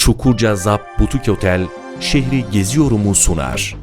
Çukurca Zap Butik Otel şehri geziyorumu sunar.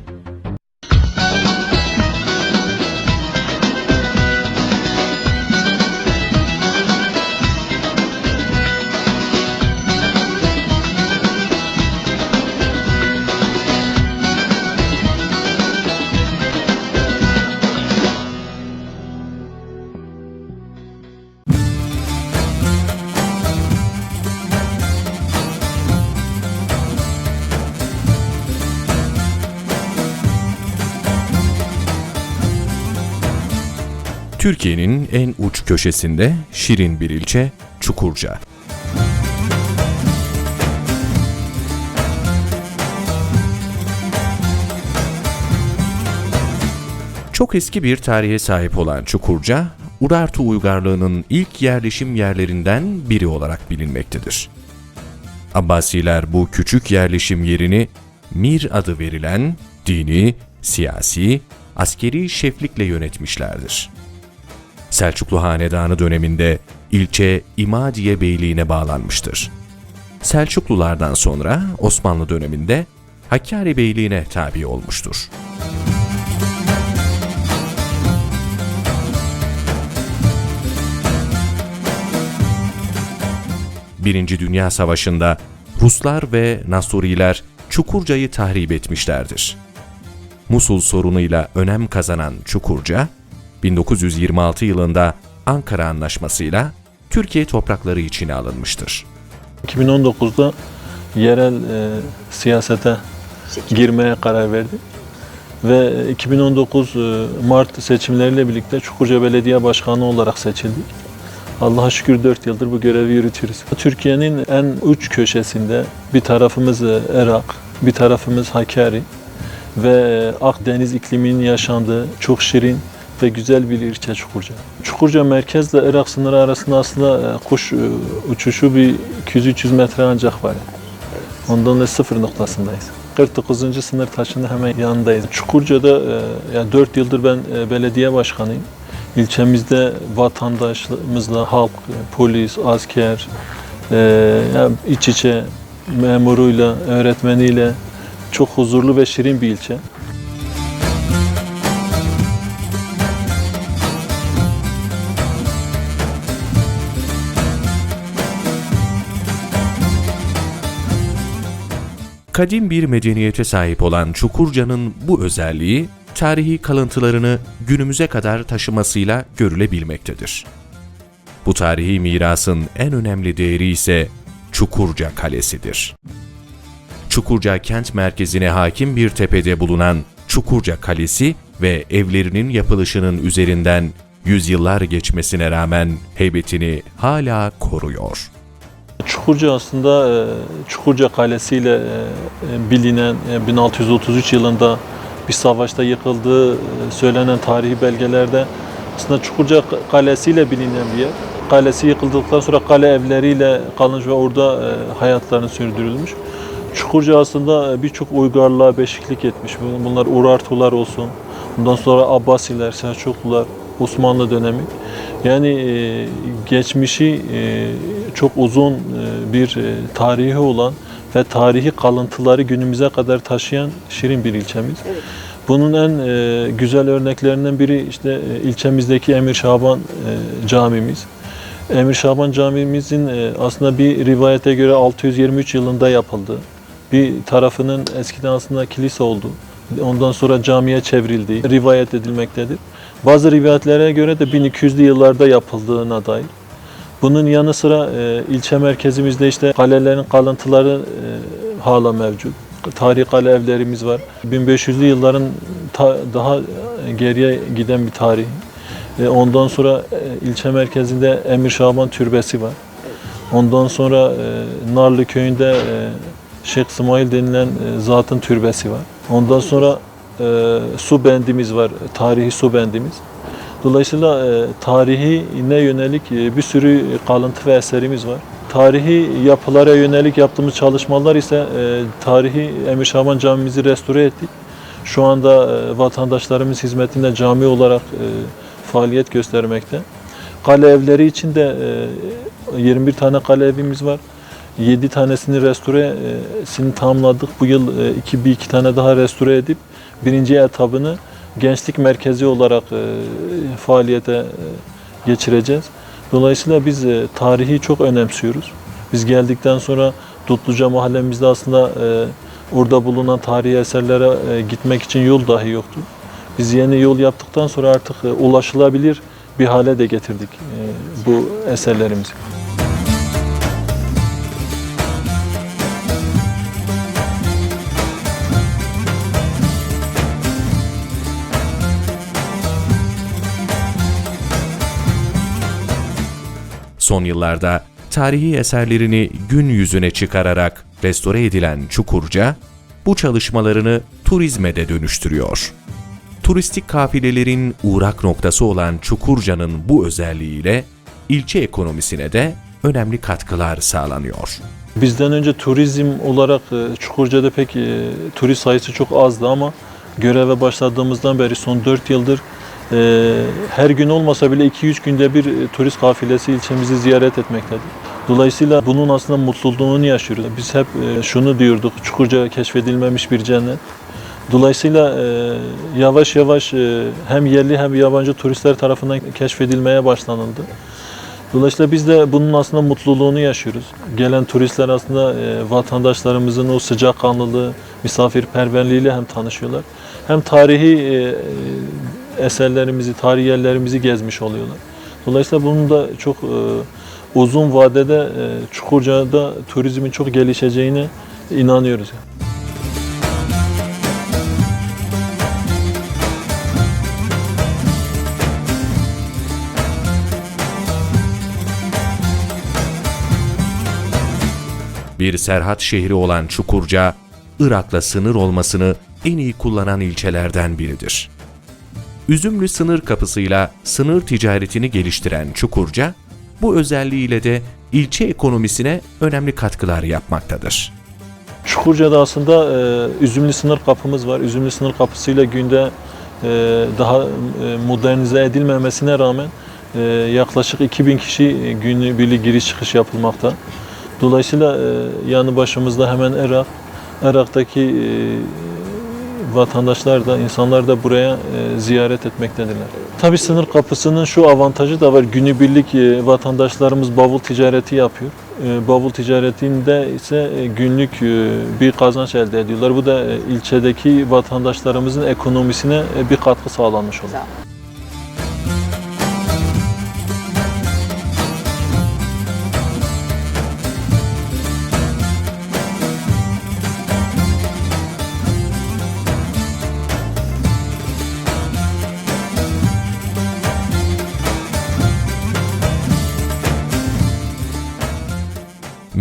Türkiye'nin en uç köşesinde şirin bir ilçe Çukurca. Çok eski bir tarihe sahip olan Çukurca, Urartu uygarlığının ilk yerleşim yerlerinden biri olarak bilinmektedir. Abbasiler bu küçük yerleşim yerini Mir adı verilen dini, siyasi, askeri şeflikle yönetmişlerdir. Selçuklu Hanedanı döneminde ilçe İmadiye Beyliğine bağlanmıştır. Selçuklulardan sonra Osmanlı döneminde Hakkari Beyliğine tabi olmuştur. Birinci Dünya Savaşı'nda Ruslar ve Nasuriler Çukurca'yı tahrip etmişlerdir. Musul sorunuyla önem kazanan Çukurca, 1926 yılında Ankara Anlaşması'yla Türkiye toprakları içine alınmıştır. 2019'da yerel e, siyasete girmeye karar verdi. Ve 2019 e, Mart seçimleriyle birlikte Çukurca Belediye Başkanı olarak seçildik. Allah'a şükür 4 yıldır bu görevi yürütüyoruz. Türkiye'nin en uç köşesinde bir tarafımız e, Irak, bir tarafımız Hakkari ve Akdeniz ikliminin yaşandığı çok şirin ve güzel bir ilçe Çukurca. Çukurca merkezle Irak sınırı arasında aslında e, kuş e, uçuşu bir 200-300 metre ancak var. Ondan da sıfır noktasındayız. 49. sınır taşının hemen yanındayız. Çukurca'da e, yani 4 yıldır ben belediye başkanıyım. İlçemizde vatandaşımızla halk, polis, asker, yani iç içe memuruyla, öğretmeniyle çok huzurlu ve şirin bir ilçe. Kadim bir medeniyete sahip olan Çukurca'nın bu özelliği, tarihi kalıntılarını günümüze kadar taşımasıyla görülebilmektedir. Bu tarihi mirasın en önemli değeri ise Çukurca Kalesi'dir. Çukurca kent merkezine hakim bir tepede bulunan Çukurca Kalesi ve evlerinin yapılışının üzerinden yüzyıllar geçmesine rağmen heybetini hala koruyor. Çukurca aslında e, Çukurca Kalesi ile e, e, bilinen e, 1633 yılında bir savaşta yıkıldığı söylenen tarihi belgelerde aslında Çukurca Kalesi ile bilinen bir yer. Kalesi yıkıldıktan sonra kale evleriyle kalmış ve orada hayatlarını sürdürülmüş. Çukurca aslında birçok uygarlığa beşiklik etmiş. Bunlar Urartular olsun, bundan sonra Abbasiler, Selçuklular, Osmanlı dönemi. Yani geçmişi çok uzun bir e, tarihi olan ve tarihi kalıntıları günümüze kadar taşıyan şirin bir ilçemiz. Bunun en e, güzel örneklerinden biri işte e, ilçemizdeki Emir Şaban e, camimiz. Emir Şaban camimizin e, aslında bir rivayete göre 623 yılında yapıldı. Bir tarafının eskiden aslında kilise oldu. Ondan sonra camiye çevrildiği rivayet edilmektedir. Bazı rivayetlere göre de 1200'lü yıllarda yapıldığına dair. Bunun yanı sıra e, ilçe merkezimizde işte kalelerin kalıntıları e, hala mevcut. Tarihi kale evlerimiz var. 1500'lü yılların ta- daha geriye giden bir tarih. E, ondan sonra e, ilçe merkezinde Emir Şaban Türbesi var. Ondan sonra e, Narlı köyünde e, Şeyh İsmail denilen e, zatın türbesi var. Ondan sonra e, su bendimiz var, tarihi su bendimiz. Dolayısıyla e, tarihine yönelik e, bir sürü kalıntı ve eserimiz var. Tarihi yapılara yönelik yaptığımız çalışmalar ise e, tarihi Emir Şaban Camimizi restore ettik. Şu anda vatandaşlarımız hizmetinde cami olarak faaliyet göstermekte. Kale evleri için de e, 21 tane kale evimiz var. 7 tanesini restoresini tamamladık. Bu yıl e, iki, bir iki tane daha restore edip birinci etabını gençlik merkezi olarak e, faaliyete e, geçireceğiz. Dolayısıyla biz e, tarihi çok önemsiyoruz. Biz geldikten sonra Dutluca mahallemizde aslında e, orada bulunan tarihi eserlere e, gitmek için yol dahi yoktu. Biz yeni yol yaptıktan sonra artık e, ulaşılabilir bir hale de getirdik e, bu eserlerimizi. Son yıllarda tarihi eserlerini gün yüzüne çıkararak restore edilen Çukurca, bu çalışmalarını turizme de dönüştürüyor. Turistik kafilelerin uğrak noktası olan Çukurca'nın bu özelliğiyle ilçe ekonomisine de önemli katkılar sağlanıyor. Bizden önce turizm olarak e, Çukurca'da pek e, turist sayısı çok azdı ama göreve başladığımızdan beri son 4 yıldır e, her gün olmasa bile 2-3 günde bir e, turist kafilesi ilçemizi ziyaret etmektedir. Dolayısıyla bunun aslında mutluluğunu yaşıyoruz. Biz hep e, şunu diyorduk, Çukurca keşfedilmemiş bir cennet. Dolayısıyla e, yavaş yavaş e, hem yerli hem yabancı turistler tarafından keşfedilmeye başlanıldı. Dolayısıyla biz de bunun aslında mutluluğunu yaşıyoruz. Gelen turistler aslında e, vatandaşlarımızın o sıcakkanlılığı, misafirperverliğiyle hem tanışıyorlar. Hem tarihi e, eserlerimizi, tarihi yerlerimizi gezmiş oluyorlar. Dolayısıyla bunun da çok e, uzun vadede e, Çukurca'da turizmin çok gelişeceğine inanıyoruz. Bir serhat şehri olan Çukurca, Irak'la sınır olmasını en iyi kullanan ilçelerden biridir. Üzümlü sınır kapısıyla sınır ticaretini geliştiren Çukurca, bu özelliğiyle de ilçe ekonomisine önemli katkılar yapmaktadır. Çukurca'da aslında e, Üzümlü sınır kapımız var. Üzümlü sınır kapısıyla günde e, daha e, modernize edilmemesine rağmen e, yaklaşık 2000 kişi günübirlik giriş çıkış yapılmakta. Dolayısıyla e, yanı başımızda hemen Irak, Irak'taki e, vatandaşlar da, insanlar da buraya e, ziyaret etmektedirler. Tabii sınır kapısının şu avantajı da var. Günübirlik e, vatandaşlarımız bavul ticareti yapıyor. E, bavul ticaretinde ise e, günlük bir kazanç elde ediyorlar. Bu da ilçedeki vatandaşlarımızın ekonomisine bir katkı sağlanmış oluyor.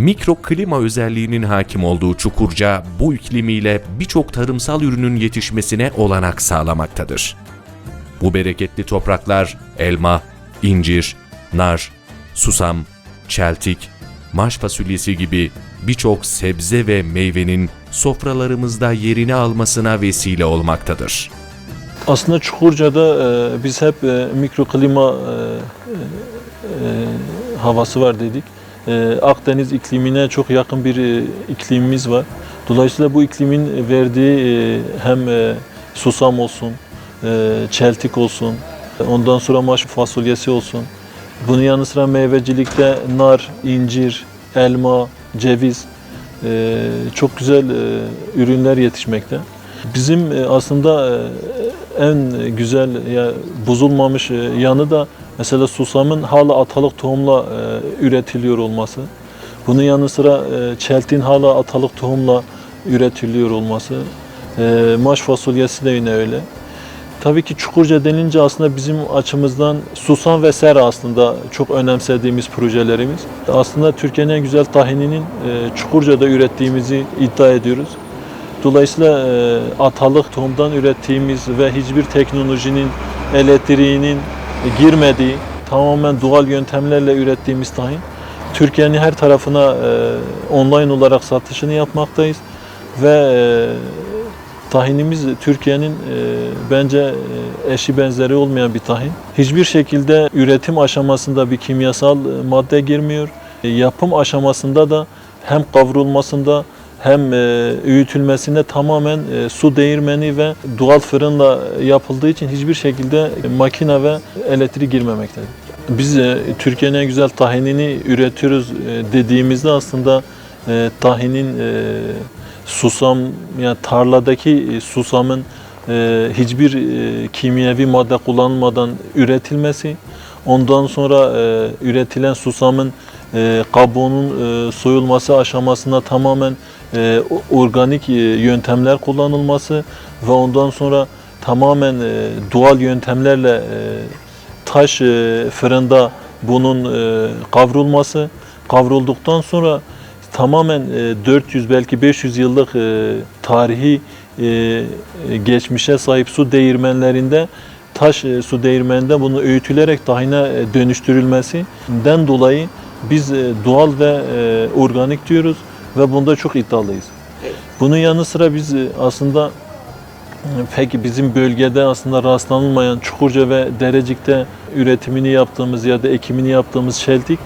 Mikroklima özelliğinin hakim olduğu Çukurca, bu iklimiyle birçok tarımsal ürünün yetişmesine olanak sağlamaktadır. Bu bereketli topraklar elma, incir, nar, susam, çeltik, maş fasulyesi gibi birçok sebze ve meyvenin sofralarımızda yerini almasına vesile olmaktadır. Aslında Çukurca'da e, biz hep e, mikroklima e, e, havası var dedik. E, Akdeniz iklimine çok yakın bir e, iklimimiz var. Dolayısıyla bu iklimin verdiği e, hem e, susam olsun, çeltik olsun, ondan sonra maş fasulyesi olsun. Bunun yanı sıra meyvecilikte nar, incir, elma, ceviz çok güzel ürünler yetişmekte. Bizim aslında en güzel bozulmamış yanı da mesela susamın hala atalık tohumla e, üretiliyor olması. Bunun yanı sıra e, çeltin hala atalık tohumla üretiliyor olması. E, maş fasulyesi de yine öyle. Tabii ki Çukurca denince aslında bizim açımızdan susam ve sera aslında çok önemsediğimiz projelerimiz. Aslında Türkiye'nin en güzel tahininin e, Çukurca'da ürettiğimizi iddia ediyoruz. Dolayısıyla e, atalık tohumdan ürettiğimiz ve hiçbir teknolojinin, elektriğinin girmediği, tamamen doğal yöntemlerle ürettiğimiz tahin, Türkiye'nin her tarafına e, online olarak satışını yapmaktayız ve e, tahinimiz Türkiye'nin e, bence e, eşi benzeri olmayan bir tahin. Hiçbir şekilde üretim aşamasında bir kimyasal e, madde girmiyor. E, yapım aşamasında da hem kavrulmasında hem e, öğütülmesinde tamamen e, su değirmeni ve doğal fırınla yapıldığı için hiçbir şekilde makine ve elektrik girmemektedir. Biz e, Türkiye'nin en güzel tahinini üretiyoruz e, dediğimizde aslında e, tahinin e, susam yani tarladaki e, susamın e, hiçbir e, kimyevi madde kullanılmadan üretilmesi, ondan sonra e, üretilen susamın e, kabuğunun e, soyulması aşamasında tamamen e, organik e, yöntemler kullanılması ve ondan sonra tamamen e, doğal yöntemlerle e, taş e, fırında bunun e, kavrulması, kavrulduktan sonra tamamen e, 400 belki 500 yıllık e, tarihi e, geçmişe sahip su değirmenlerinde taş e, su değirmeninde bunu öğütülerek tahine e, dönüştürülmesinden dolayı biz e, doğal ve e, organik diyoruz ve bunda çok iddialıyız. Bunun yanı sıra biz e, aslında Peki bizim bölgede aslında rastlanılmayan Çukurca ve Derecik'te üretimini yaptığımız ya da ekimini yaptığımız şeltik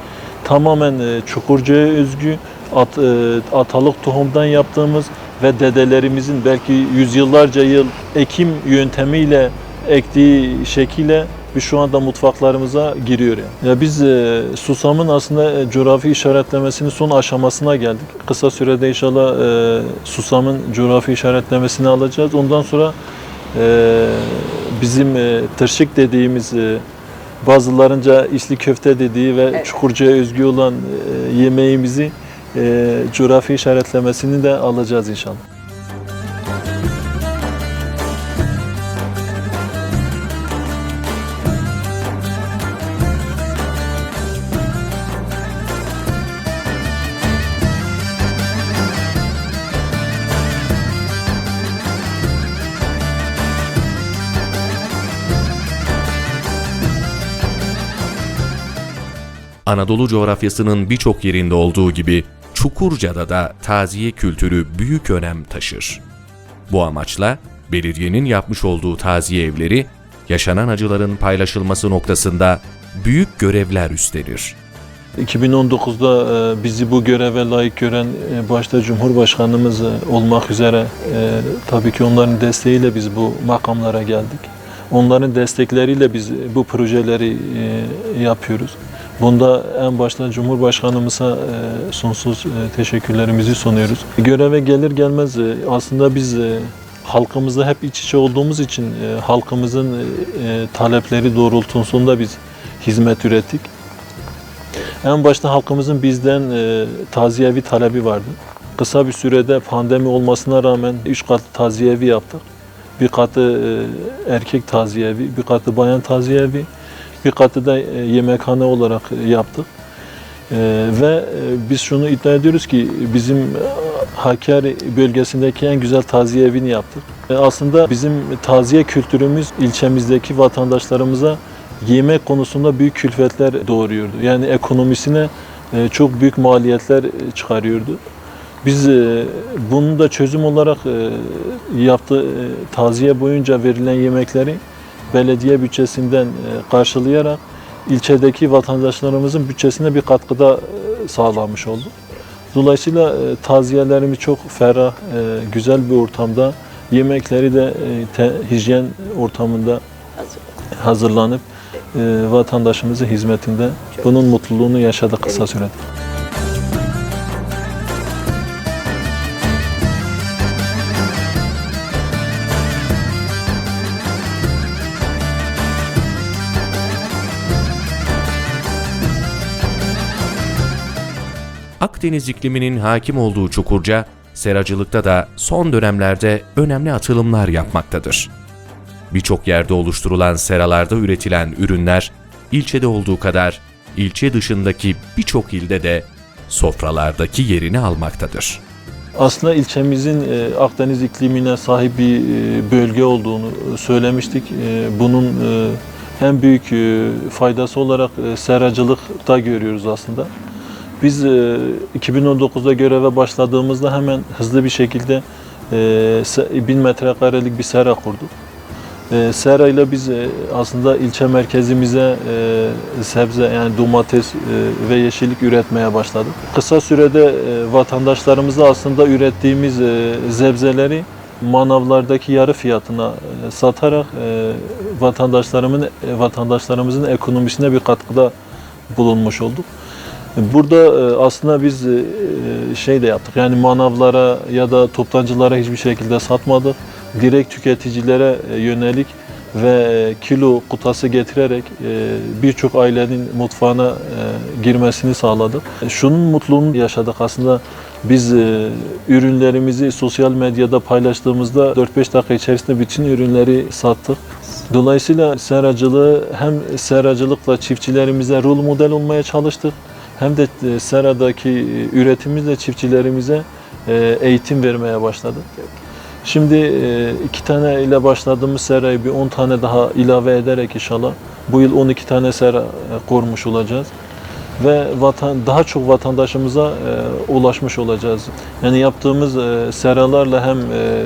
tamamen e, Çukurca'ya özgü at, e, atalık tohumdan yaptığımız ve dedelerimizin belki yüzyıllarca yıl ekim yöntemiyle ektiği şekilde biz şu anda mutfaklarımıza giriyor yani. Ya biz e, susamın aslında e, coğrafi işaretlemesinin son aşamasına geldik. Kısa sürede inşallah e, susamın coğrafi işaretlemesini alacağız. Ondan sonra e, bizim e, tırşık dediğimiz e, bazılarınca içli köfte dediği ve Evet. Çukurca'ya özgü olan e, yemeğimizi e, coğrafi işaretlemesini de alacağız inşallah. Anadolu coğrafyasının birçok yerinde olduğu gibi Çukurca'da da taziye kültürü büyük önem taşır. Bu amaçla belediyenin yapmış olduğu taziye evleri yaşanan acıların paylaşılması noktasında büyük görevler üstlenir. 2019'da e, bizi bu göreve layık gören e, başta Cumhurbaşkanımız e, olmak üzere tabii ki onların desteğiyle biz bu makamlara geldik. Onların destekleriyle biz bu projeleri yapıyoruz. Bunda en başta Cumhurbaşkanımıza e, sonsuz e, teşekkürlerimizi sunuyoruz. Göreve gelir gelmez e, aslında biz halkımızla hep iç içe olduğumuz için halkımızın talepleri doğrultusunda biz hizmet ürettik. En başta halkımızın bizden taziyevi talebi vardı. Kısa bir sürede pandemi olmasına rağmen üç katlı taziyevi yaptık. Bir katı erkek taziyevi, bir katı bayan taziyevi, bir katı da e, yemekhane olarak e, yaptık. E, ve biz şunu iddia ediyoruz ki bizim Hakkari bölgesindeki en güzel taziye evini yaptık. Aslında bizim taziye kültürümüz ilçemizdeki vatandaşlarımıza yemek konusunda büyük külfetler doğuruyordu. Yani ekonomisine çok büyük maliyetler çıkarıyordu. Biz bunu da çözüm olarak e, yaptığı e, taziye boyunca verilen yemekleri belediye bütçesinden e, karşılayarak ilçedeki vatandaşlarımızın bütçesine bir katkıda e, sağlanmış oldu. Dolayısıyla e, taziyelerimiz çok ferah, güzel bir ortamda, yemekleri de hijyen ortamında Hazır. hazırlanıp vatandaşımızın hizmetinde bunun mutluluğunu yaşadık kısa sürede. Akdeniz ikliminin hakim olduğu Çukurca, seracılıkta da son dönemlerde önemli atılımlar yapmaktadır. Birçok yerde oluşturulan seralarda üretilen ürünler, ilçede olduğu kadar ilçe dışındaki birçok ilde de sofralardaki yerini almaktadır. Aslında ilçemizin e, Akdeniz iklimine sahip bir e, bölge olduğunu e, söylemiştik. Bunun en büyük faydası olarak seracılıkta görüyoruz aslında. Biz e, 2019'da göreve başladığımızda hemen hızlı bir şekilde e, se- 1000 metrekarelik bir sera kurduk. E, sera ile biz e, aslında ilçe merkezimize e, sebze yani domates e, ve yeşillik üretmeye başladık. Kısa sürede e, vatandaşlarımıza aslında ürettiğimiz e, sebzeleri manavlardaki yarı fiyatına e, satarak e, vatandaşlarımın e, vatandaşlarımızın ekonomisine bir katkıda bulunmuş olduk. Burada e, aslında biz e, şey de yaptık. Yani manavlara ya da toptancılara hiçbir şekilde satmadık. Direkt tüketicilere e, yönelik ve e, kilo kutası getirerek e, birçok ailenin mutfağına e, girmesini sağladık. E, Şunun mutluluğunu yaşadık aslında. Biz e, ürünlerimizi sosyal medyada paylaştığımızda 4-5 dakika içerisinde bütün ürünleri sattık. Dolayısıyla seracılığı hem seracılıkla çiftçilerimize rol model olmaya çalıştık hem de e, seradaki e, üretimimizle çiftçilerimize e, eğitim vermeye başladık. Şimdi iki tane ile başladığımız serayı bir 10 tane daha ilave ederek inşallah bu yıl 12 tane sera kurmuş olacağız ve vatan daha çok vatandaşımıza e, ulaşmış olacağız. Yani yaptığımız e, seralarla hem e,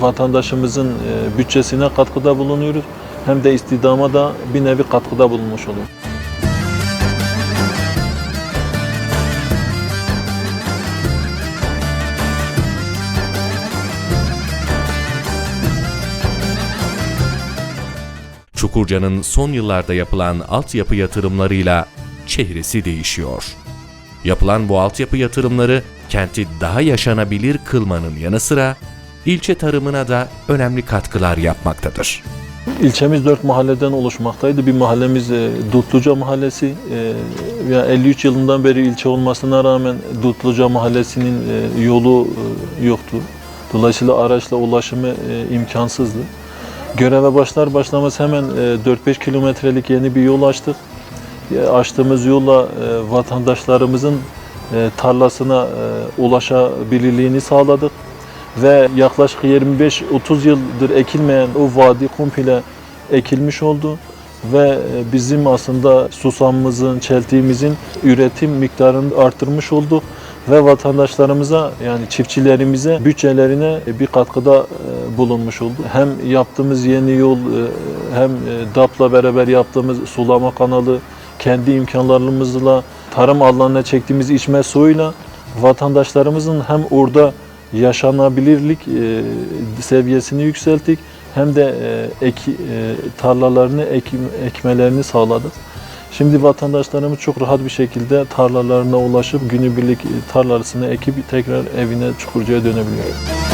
vatandaşımızın e, bütçesine katkıda bulunuyoruz hem de istihdama da bir nevi katkıda bulunmuş oluyoruz. Çukurca'nın son yıllarda yapılan altyapı yatırımlarıyla çehresi değişiyor. Yapılan bu altyapı yatırımları kenti daha yaşanabilir kılmanın yanı sıra ilçe tarımına da önemli katkılar yapmaktadır. İlçemiz dört mahalleden oluşmaktaydı. Bir mahallemiz e, Dutluca Mahallesi. E, ya 53 yılından beri ilçe olmasına rağmen Dutluca Mahallesi'nin e, yolu e, yoktu. Dolayısıyla araçla ulaşımı e, imkansızdı. Göreve başlar başlamaz hemen e, 4-5 kilometrelik yeni bir yol açtık. E, Açtığımız yolla e, vatandaşlarımızın e, tarlasına e, ulaşabilirliğini sağladık. Ve yaklaşık 25-30 yıldır ekilmeyen o vadi komple ekilmiş oldu. Ve e, bizim aslında susamımızın, çeltiğimizin üretim miktarını arttırmış olduk ve vatandaşlarımıza yani çiftçilerimize bütçelerine bir katkıda e, bulunmuş oldu. Hem yaptığımız yeni yol e, hem e, DAP'la beraber yaptığımız sulama kanalı kendi imkanlarımızla tarım alanına çektiğimiz içme suyuyla vatandaşlarımızın hem orada yaşanabilirlik e, seviyesini yükselttik hem de e, ek, e, tarlalarını ekim, ekmelerini sağladık. Şimdi vatandaşlarımız çok rahat bir şekilde tarlalarına ulaşıp günübirlik tarlasını ekip tekrar evine Çukurca'ya dönebiliyor.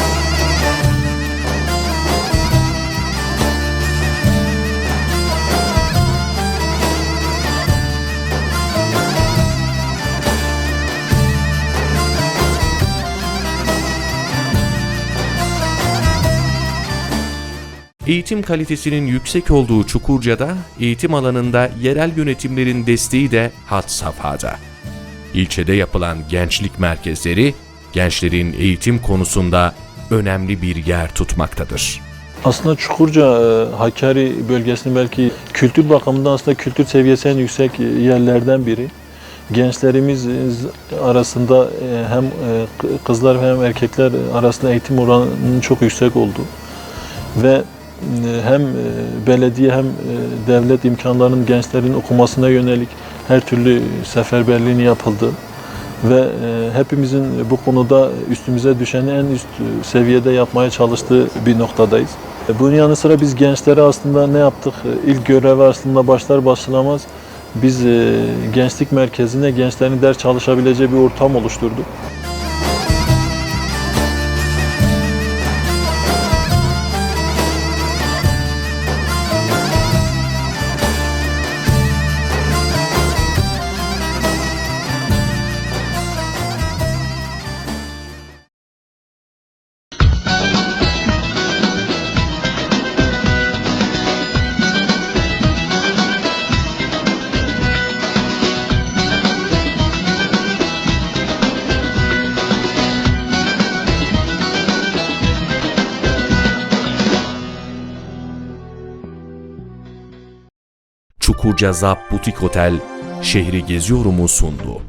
Eğitim kalitesinin yüksek olduğu Çukurca'da eğitim alanında yerel yönetimlerin desteği de had safhada. İlçede yapılan gençlik merkezleri gençlerin eğitim konusunda önemli bir yer tutmaktadır. Aslında Çukurca, e, Hakkari bölgesinin belki kültür bakımından aslında kültür seviyesi en yüksek yerlerden biri. Gençlerimiz arasında e, hem e, kızlar hem erkekler arasında eğitim oranının çok yüksek olduğu ve hem belediye hem devlet imkanlarının gençlerin okumasına yönelik her türlü seferberliğini yapıldı ve hepimizin bu konuda üstümüze düşeni en üst seviyede yapmaya çalıştığı bir noktadayız. Bunun yanı sıra biz gençlere aslında ne yaptık? İlk görevi aslında başlar başlamaz biz gençlik merkezine gençlerin ders çalışabileceği bir ortam oluşturduk. Çukurca Zap Butik Otel şehri geziyorumu sundu.